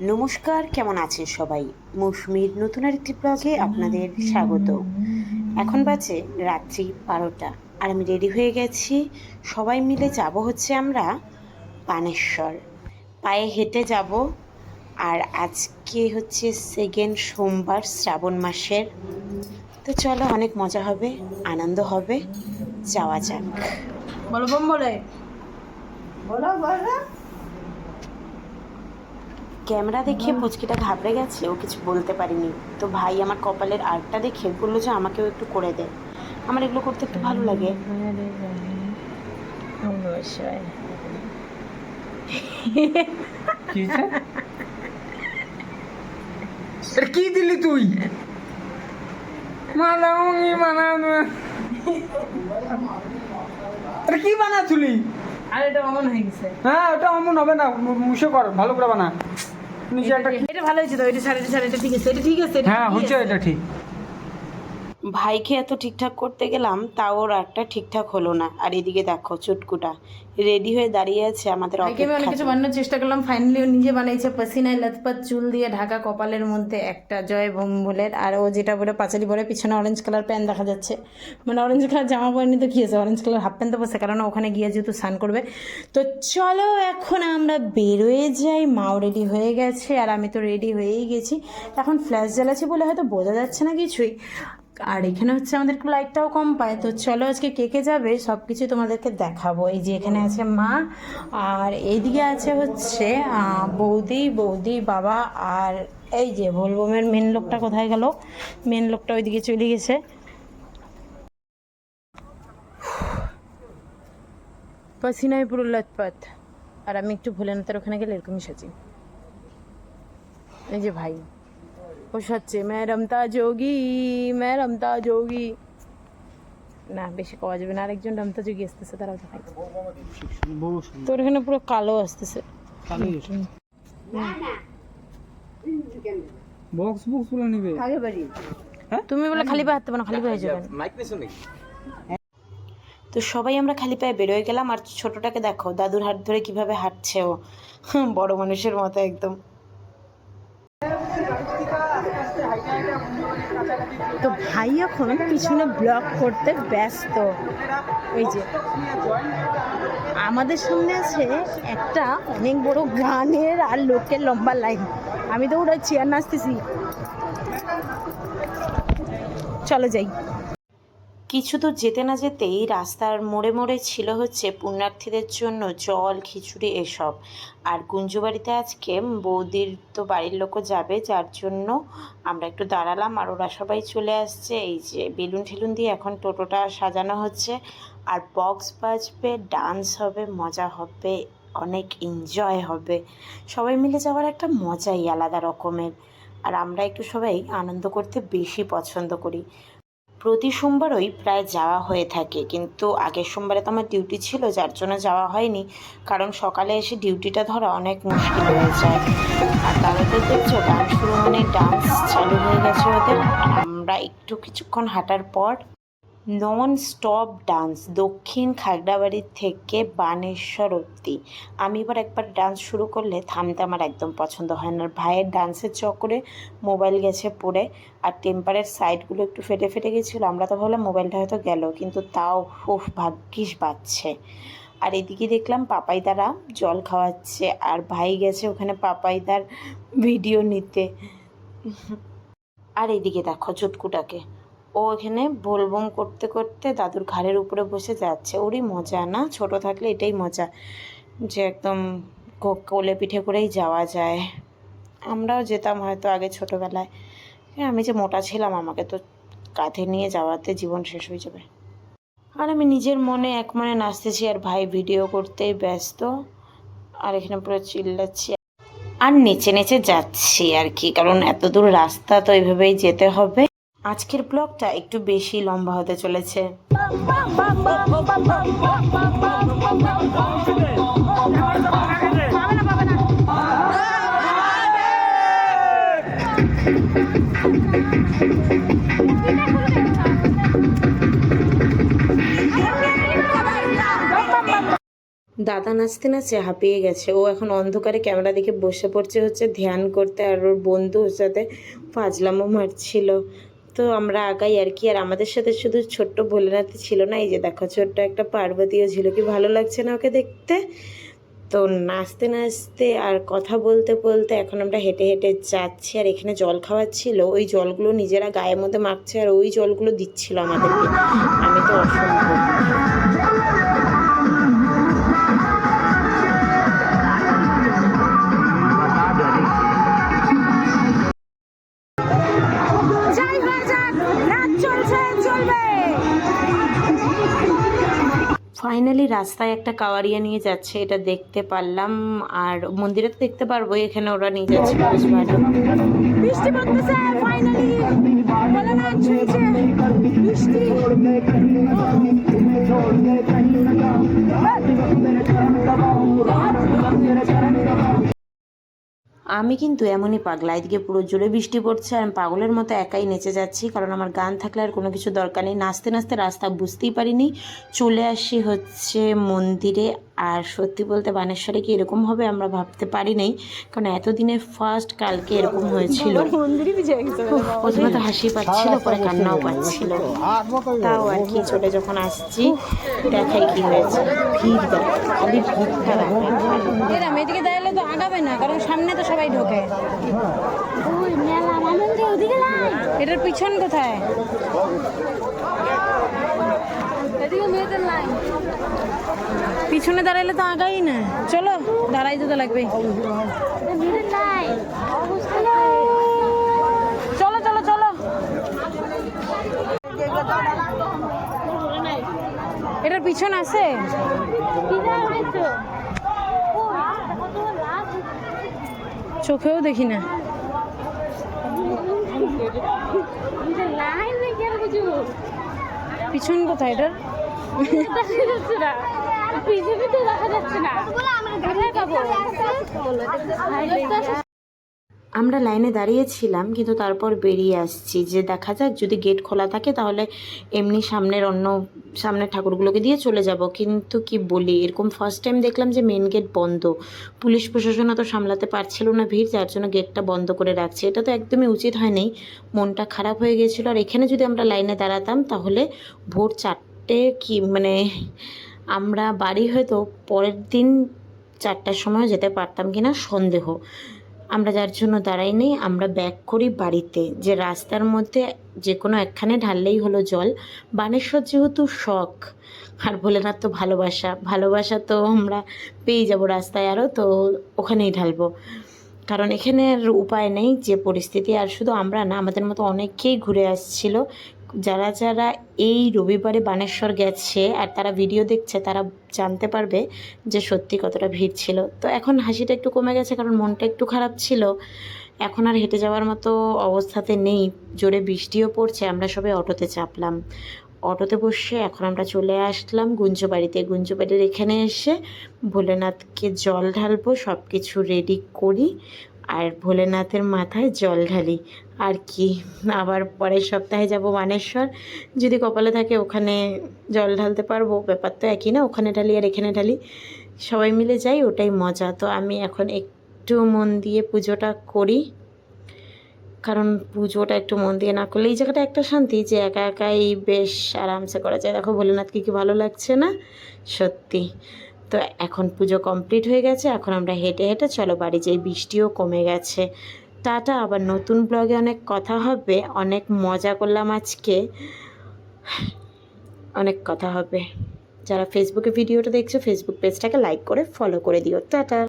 নমস্কার, কেমন আছেন সবাই? মৌসুমীর নতুন আরেকটি ব্লগে আপনাদের স্বাগত। এখন বাজে রাত্রি বারোটা, আর আমি রেডি হয়ে গেছি। সবাই মিলে যাব হচ্ছে আমরা বানেশ্বর। পায়ে হেঁটে যাব, আর আজকে হচ্ছে সেকেন্ড সোমবার শ্রাবণ মাসের। তো চলো, অনেক মজা হবে, আনন্দ হবে, যাওয়া যাক। বলো বোম বলে। বলো বলো। ক্যামেরা দেখে পুচকিটা ঘাবড়ে গেছে ও কিছু বলতে পারিনি। তো ভাই আমার কপালের আর্টটা দেখে বলল যে আমাকেও একটু করে দে। আমার এগুলো করতে একটু ভালো লাগে। কি দিলি তুই? মালামুঙ্গি বানানো। এটা কি বানাতুলি? আর এটা অমন হয়ে গেছে। হ্যাঁ ওটা অমন হবে না মুছে কর ভালো করে বানা। নিচে একটা এটা ভালো হয়েছে তো এটা সাড়ে এটা এটা ঠিক আছে এটা ঠিক আছে হ্যাঁ হচ্ছে। এটা ঠিক ভাইকে এত ঠিকঠাক করতে গেলাম তাও ওর একটা ঠিকঠাক হলো না। আর এদিকে দেখো চুটকুটা। রেডি হয়ে দাঁড়িয়ে আছে আমাদের আমি অনেক কিছু বানানোর চেষ্টা করলাম ফাইনালি ও নিজে বানাইছে পসিনায় লতপত চুল দিয়ে ঢাকা কপালের মধ্যে একটা জয় ভোম্বলের। আর ও যেটা বলে পাঁচালি পরে পিছনে অরেঞ্জ কালার প্যান্ট দেখা যাচ্ছে। মানে অরেঞ্জ কালার জামা পরে তো কি আছে অরেঞ্জ কালার হাফ প্যান্ট তো বসে কারণ ওখানে গিয়ে যেহেতু স্নান করবে। তো চলো এখন আমরা বেরোয় যাই মাও রেডি হয়ে গেছে আর আমি তো রেডি হয়েই গেছি। এখন ফ্ল্যাশ জ্বালাচ্ছি বলে হয়তো বোঝা যাচ্ছে না কিছুই। আর এখানে হচ্ছে আমাদের একটু লাইটটাও কম পায়। তো চলো আজকে কে কে যাবে সব কিছু তোমাদেরকে দেখাবো। এই যে এখানে আছে মা, আর এইদিকে আছে হচ্ছে বৌদি বৌদি, বাবা, আর এই যে ভোলবমের মেন লোকটা কোথায় গেল? মেন লোকটা ওইদিকে চলে গেছে। পাসিনায় পুরো লতপথ আর আমি একটু ভোলেনাথের ওখানে গেলে এরকমই সাজি। এই যে ভাই। ও সাচ্ছে মে রমতা যোগী মে রমতা যোগী। না বেশি পাওয়া যাবে না। আরেকজন রমতা যোগী আসতেছে তারাও দেখাই। তোর এখানে পুরো কালো আসতেছে। বক্স বক্সগুলো নিবে। তুমি বলে খালি পায়ে হাঁটতে পারো খালি পায়ে যাবেন তো সবাই আমরা খালি পায়ে বেরোয় গেলাম আর ছোটটাকে দেখো দাদুর হাত ধরে কীভাবে হাঁটছে ও। বড় মানুষের মতো একদম। তো ভাই এখন পিছনে ব্লগ করতে ব্যস্ত। ওই যে, আমাদের সামনে আছে একটা অনেক বড় গানের আর লোকের লম্বা লাইন আমি তো ওরা চেয়ার নাচতেছি। চলো যাই। কিছু দূর যেতে না যেতেই রাস্তার মোড়ে মোড়ে ছিল হচ্ছে পুণ্যার্থীদের জন্য জল, খিচুড়ি এসব। আর গুঞ্জুবাড়িতে আজকে বৌদির তো বাড়ির লোকও যাবে, যার জন্য আমরা একটু দাঁড়ালাম আর ওরা সবাই চলে আসছে। এই যে বেলুন ঠেলুন দিয়ে এখন টোটোটা সাজানো হচ্ছে। আর বক্স বাজবে, ডান্স হবে, মজা হবে, অনেক এনজয় হবে। সবাই মিলে যাওয়ার একটা মজাই আলাদা রকমের। আর আমরা একটু সবাই আনন্দ করতে বেশি পছন্দ করি। প্রতি সোমবারই প্রায় যাওয়া হয়ে থাকে। কিন্তু আগের সোমবারে তো আমার ডিউটি ছিল, যার জন্য যাওয়া হয়নি। কারণ সকালে এসে ডিউটিটা ধরা অনেক মুশকিল হয়ে যায়। আর তাদের দেখছ ডান্স শুরু মানে ডান্স চালু হয়ে গেছে ওদের। আমরা একটু কিছুক্ষণ হাঁটার পর নন স্টপ ডান্স দক্ষিণ খাগড়াবাড়ির থেকে বানেশ্বর অব্দি আমি এবার একবার ডান্স শুরু করলে থামতে আমার একদম পছন্দ হয় না। ভাইয়ের ডান্সের চক্করে মোবাইল গেছে পড়ে, আর টেম্পারের সাইডগুলো একটু ফেটে ফেটে গেছিল, আমরা তো ভাবলাম মোবাইলটা হয়তো গেল, কিন্তু তাও উফ, ভাগ্যিস বাজছে। আর এদিকে দেখলাম পাপাইদারা জল খাওয়াচ্ছে, আর ভাই গেছে ওখানে পাপাইদার ভিডিও নিতে। আর এইদিকে দেখো চুটকুটাকে। ও এখানে বোলবম করতে করতে দাদুর ঘাড়ের উপরে বসে যাচ্ছে। ওরই মজা না? ছোট থাকলে এটাই মজা যে একদম কোলে পিঠে করেই যাওয়া যায়। আমরাও যেতাম হয়তো আগে ছোটোবেলায়। হ্যাঁ, আমি যে মোটা ছিলাম আমাকে তো কাঁধে নিয়ে যাওয়াতে জীবন শেষ হয়ে যাবে। আর আমি নিজের মনে এক মনে নাচতেছি আর ভাই ভিডিও করতেই ব্যস্ত। আর এখানে পুরো চিল্লাচ্ছি। আর নেচে নেচে যাচ্ছি আর কি কারণ এত দূর রাস্তা তো এইভাবেই যেতে হবে। আজকের ব্লগটা একটু বেশি লম্বা হতে চলেছে। দাদা নাচতে নাচতে হাঁপিয়ে গেছে। ও এখন অন্ধকারে ক্যামেরা দেখে বসে পড়ছে হচ্ছে, ধ্যান করতে, আর ওর বন্ধুর সাথে ফাজলামো মারছিল। তো আমরা আগাই আর কি। আর আমাদের সাথে শুধু ছোট্ট ভোলেনাথই ছিল না, এই যে দেখো ছোট্ট একটা পার্বতীয় ছিল। কি ভালো লাগছে না ওকে দেখতে? তো নাচতে নাচতে আর কথা বলতে বলতে এখন আমরা হেঁটে হেঁটে যাচ্ছি আর এখানে জল খাওয়াচ্ছিল। ওই জলগুলো নিজেরা গায়ের মধ্যে মাখছে আর ওই জলগুলো দিচ্ছিল আমাদেরকে। আমি তো অসম্ভব। রাস্তায় একটা কাওয়ারিয়া নিয়ে যাচ্ছে, এটা দেখতে পারলাম। আর মন্দিরে তো দেখতে পারব এখানে ওরা নিয়ে যাচ্ছে আমি কিন্তু এমনই পাগলা। এদিকে পুরো জোরে বৃষ্টি পড়ছে আর আমি পাগলের মতো একাই নেচে যাচ্ছি কারণ আমার গান থাকলে আর কোনো কিছু দরকার নেই। নাচতে নাচতে রাস্তা বুঝতেই পারিনি। চলে আসি হচ্ছে মন্দিরে আর সত্যি বলতে বানেশ্বরে কি এরকম হবে আমরা ভাবতে পারি নাই কারণ এতদিনে ফার্স্ট কালকে এরকম হয়েছিল। প্রথমে তো হাসি পাচ্ছিল পরে কান্নাও পাচ্ছিল। তাও আর কি চলে যখন আসছি দেখাই কি হয়েছে। ভিড় দেখ খালি ভিড়টা তো আগাবে না কারণ সামনে তো সবাই ঢোকে। এটার পিছন কোথায়? পিছনে দাঁড়াইলে তো আগাই না। চলো দাঁড়াইতে তো লাগবে। চলো চলো চলো। এটার পিছন আছে বিদায় হয়েছো ও কত লাভ চোখেও দেখি না। পিছন কোথায় এটার? পিছনে তো দেখা। যাচ্ছে না আমরা লাইনে দাঁড়িয়েছিলাম, কিন্তু তারপর বেরিয়ে আসছি যে দেখা যাক যদি গেট খোলা থাকে তাহলে এমনি সামনের অন্য সামনের ঠাকুরগুলোকে দিয়ে চলে যাব। কিন্তু কি বলি, এরকম ফার্স্ট টাইম দেখলাম যে মেন গেট বন্ধ। পুলিশ প্রশাসনও তো সামলাতে পারছিল না ভিড়, যার জন্য গেটটা বন্ধ করে রাখছে। এটা তো একদমই উচিত হয়নি, মনটা খারাপ হয়ে গেছিল। আর এখানে যদি আমরা লাইনে দাঁড়াতাম তাহলে ভোর চারটে কি মানে আমরা বাড়ি হয়তো পরের দিন চারটার সময় যেতে পারতাম কিনা সন্দেহ। আমরা যার জন্য দাঁড়াইনি আমরা ব্যাক করি বাড়িতে। যে রাস্তার মধ্যে যে কোনো একখানে ঢাললেই হলো জল। বানেশ্বর যেহেতু শখ, আর ভোলেনাথ তো ভালোবাসা। ভালোবাসা তো আমরা পেয়ে যাব রাস্তায় আরও তো ওখানেই ঢালবো। কারণ এখানে আর উপায় নেই যে পরিস্থিতি, আর শুধু আমরা না, আমাদের মতো অনেকেই ঘুরে আসছিল। যারা যারা এই রবিবারে বানেশ্বর গেছে আর তারা ভিডিও দেখছে, তারা জানতে পারবে যে সত্যি কতটা ভিড় ছিল। তো এখন হাসিটা একটু কমে গেছে কারণ মনটা একটু খারাপ ছিল। এখন আর হেঁটে যাওয়ার মতো অবস্থাতে নেই। জোরে বৃষ্টিও পড়ছে, আমরা সবাই অটোতে চাপলাম। অটোতে বসে এখন আমরা চলে আসলাম গুঞ্জবাড়িতে। গুঞ্জবাড়ির এখানে এসে ভোলেনাথকে জল ঢালবো সব কিছু রেডি করি। আর ভোলেনাথের মাথায় জল ঢালি। আর কি, আবার পরের সপ্তাহে যাব মানেশ্বর যদি কপালে থাকে ওখানে জল ঢালতে পারব, ব্যাপার তো একই না, ওখানে ঢালি আর এখানে ঢালি। সবাই মিলে যাই, ওটাই মজা। তো আমি এখন একটু মন দিয়ে পুজোটা করি। কারণ পুজোটা একটু মন দিয়ে না করলে এই জায়গাটা একটা শান্তি যে একা একাই বেশ আরামসে করা যায়। দেখো ভোলেনাথকে কি ভালো লাগছে না? সত্যি। তো এখন পুজো কমপ্লিট হয়ে গেছে, এখন আমরা হেঁটে হেঁটে চলো বাড়ি যাই বৃষ্টিও কমে গেছে। টাটা, আবার নতুন ব্লগে অনেক কথা হবে, অনেক মজা করলাম আজকে। অনেক কথা হবে। যারা ফেসবুকে ভিডিওটা দেখছ ফেসবুক পেজটাকে লাইক করে ফলো করে দিও। টাটা।